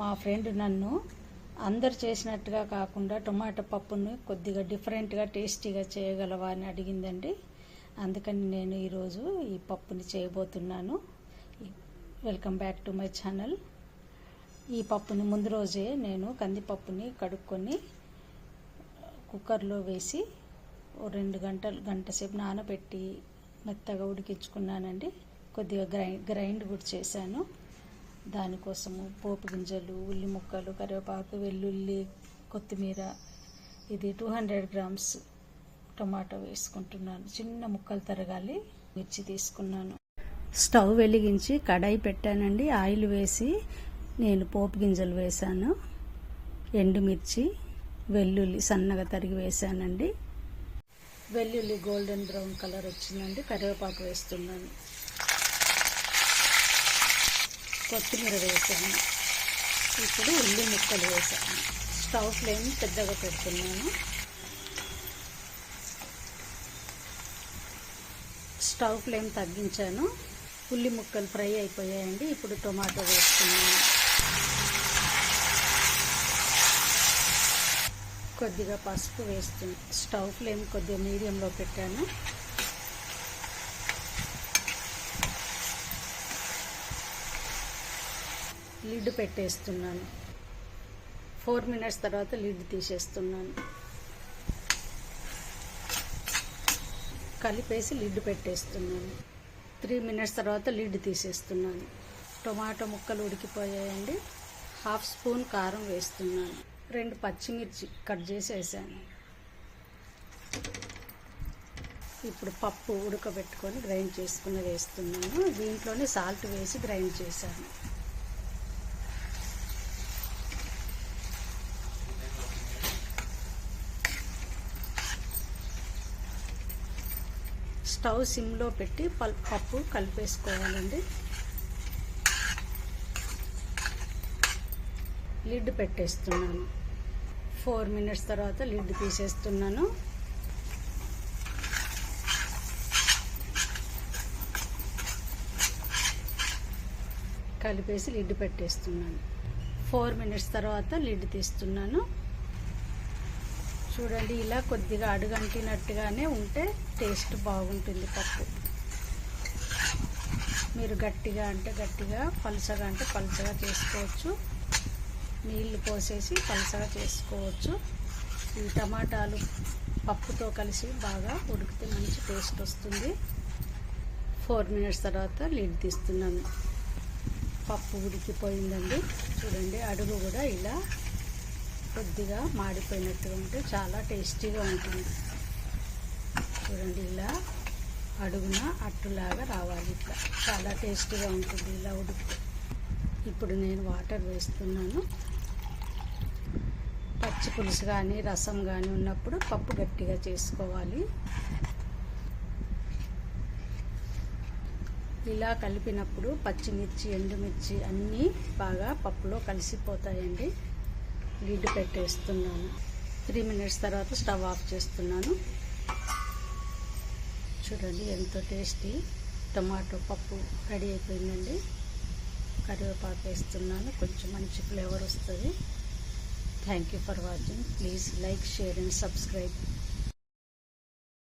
మా ఫ్రెండ్ నన్ను అందరు చేసినట్టుగా కాకుండా టొమాటో పప్పును కొద్దిగా డిఫరెంట్గా టేస్టీగా చేయగలవా అని అడిగిందండి. అందుకని నేను ఈరోజు ఈ పప్పుని చేయబోతున్నాను. Welcome back to my channel ఈ పప్పుని ముందు రోజే నేను కందిపప్పుని కడుక్కొని కుక్కర్లో వేసి ఓ రెండు గంటలు గంట సేపు నానబెట్టి మెత్తగా ఉడికించుకున్నానండి. కొద్దిగా గ్రై గ్రైండ్ కూడా చేశాను. దానికోసము పోపు గింజలు ఉల్లి ముక్కలు కరివేపాకు వెల్లుల్లి కొత్తిమీర ఇది టూ హండ్రెడ్ గ్రామ్స్ టొమాటో వేసుకుంటున్నాను. చిన్న ముక్కలు తరగాలి. మిర్చి తీసుకున్నాను. స్టవ్ వెలిగించి కడాయి పెట్టానండి. ఆయిల్ వేసి నేను పోపు గింజలు వేశాను ఎండుమిర్చి వెల్లుల్లి సన్నగా తరిగి వేశానండి వెల్లుల్లి గోల్డెన్ బ్రౌన్ కలర్ వచ్చిందండి. కరివేపాకు వేస్తున్నాను. కొత్తిమీర వేసాను. ఇప్పుడు ఉల్లి ముక్కలు వేసాను. స్టవ్ ఫ్లేమ్ పెద్దగా పెడుతున్నాను. స్టవ్ ఫ్లేమ్ తగ్గించాను. ఉల్లి ముక్కలు ఫ్రై అయిపోయాయండి. ఇప్పుడు టొమాటో వేస్తున్నాను. కొద్దిగా పసుపు వేస్తుంది స్టవ్ ఫ్లేమ్ కొద్దిగా మీడియంలో పెట్టాను. లిడ్ పెట్టేస్తున్నాను. ఫోర్ మినిట్స్ తర్వాత లిడ్ తీసేస్తున్నాను. కలిపేసి లిడ్ పెట్టేస్తున్నాను. త్రీ మినిట్స్ తర్వాత లిడ్ తీసేస్తున్నాను. టొమాటో ముక్కలు ఉడికిపోయాయండి. హాఫ్ స్పూన్ కారం వేస్తున్నాను. రెండు పచ్చిమిర్చి కట్ చేసేసాను. ఇప్పుడు పప్పు ఉడకబెట్టుకొని గ్రైండ్ చేసుకుని వేస్తున్నాను. దీంట్లోనే సాల్ట్ వేసి గ్రైండ్ చేశాను. స్టవ్ సిమ్లో పెట్టి పప్పు కలిపేసుకోవాలండి. లిడ్ పెట్టేస్తున్నాను. ఫోర్ మినిట్స్ తర్వాత లిడ్ తీసేస్తున్నాను. కలిపేసి లిడ్ పెట్టేస్తున్నాను. ఫోర్ మినిట్స్ తర్వాత లిడ్ తీస్తున్నాను. చూడండి ఇలా కొద్దిగా అడుగంటినట్టుగానే ఉంటే టేస్ట్ బాగుంటుంది పప్పు. మీరు గట్టిగా అంటే గట్టిగా పలుచగా అంటే పలుచగా చేసుకోవచ్చు. నీళ్ళు పోసేసి పలుసగా చేసుకోవచ్చు. ఈ టమాటాలు పప్పుతో కలిసి బాగా ఉడికితే మంచి టేస్ట్ వస్తుంది. ఫోర్ మినిట్స్ తర్వాత లిడ్ తీస్తున్నాను. పప్పు ఉడికిపోయిందండి. చూడండి అడుగు కూడా ఇలా కొద్దిగా మాడిపోయినట్టుగా ఉంటే చాలా టేస్టీగా ఉంటుంది. చూడండి ఇలా అడుగున అట్టులాగా రావాలి ఇట్లా. చాలా టేస్టీగా ఉంటుంది ఇలా ఉడికితే. ఇప్పుడు నేను వాటర్ వేస్తున్నాను. పచ్చి పులుసు కానీ రసం కానీ ఉన్నప్పుడు పప్పు గట్టిగా చేసుకోవాలి. ఇలా కలిపినప్పుడు పచ్చిమిర్చి ఎండుమిర్చి అన్నీ బాగా పప్పులో కలిసిపోతాయండి. లిడ్ పెట్టేస్తున్నాను. త్రీ మినిట్స్ తర్వాత స్టవ్ ఆఫ్ చేస్తున్నాను. చూడండి ఎంతో టేస్టీ. టమాటో పప్పు రెడీ అయిపోయిందండి. కరివేపాకు వేస్తున్నాను. కొంచెం మంచి ఫ్లేవర్ వస్తుంది. Thank you for watching please like share and subscribe